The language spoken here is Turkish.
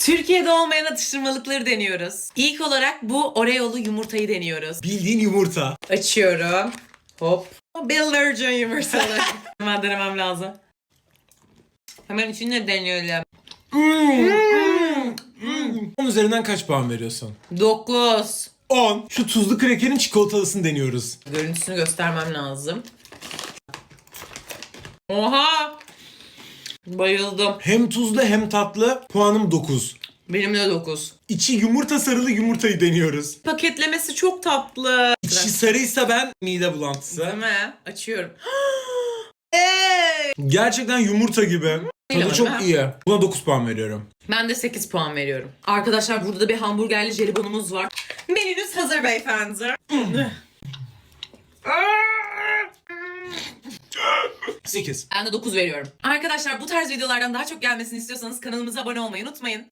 Türkiye'de olmayan atıştırmalıkları deniyoruz. İlk olarak bu Oreo'lu yumurtayı deniyoruz. Bildiğin yumurta. Açıyorum. Hop. Billerce yumurtalı. Hemen denemem lazım. Hemen içinde deneyelim. 10 üzerinden kaç puan veriyorsun? 9. 10. Şu tuzlu krekerin çikolatalısını deniyoruz. Görüntüsünü göstermem lazım. Oha! Bayıldım. Hem tuzlu hem tatlı. Puanım 9. Benim de 9. İçi yumurta sarılı yumurtayı deniyoruz. Paketlemesi çok tatlı. İçi sarıysa ben mide bulantısı. Değil mi? Açıyorum. Gerçekten yumurta gibi. Tadı çok iyi. Buna 9 puan veriyorum. Ben de 8 puan veriyorum. Arkadaşlar burada da bir hamburgerli jelibonumuz var. Menünüz hazır beyefendi. 8. Ben de 9 veriyorum. Arkadaşlar bu tarz videolardan daha çok gelmesini istiyorsanız kanalımıza abone olmayı unutmayın.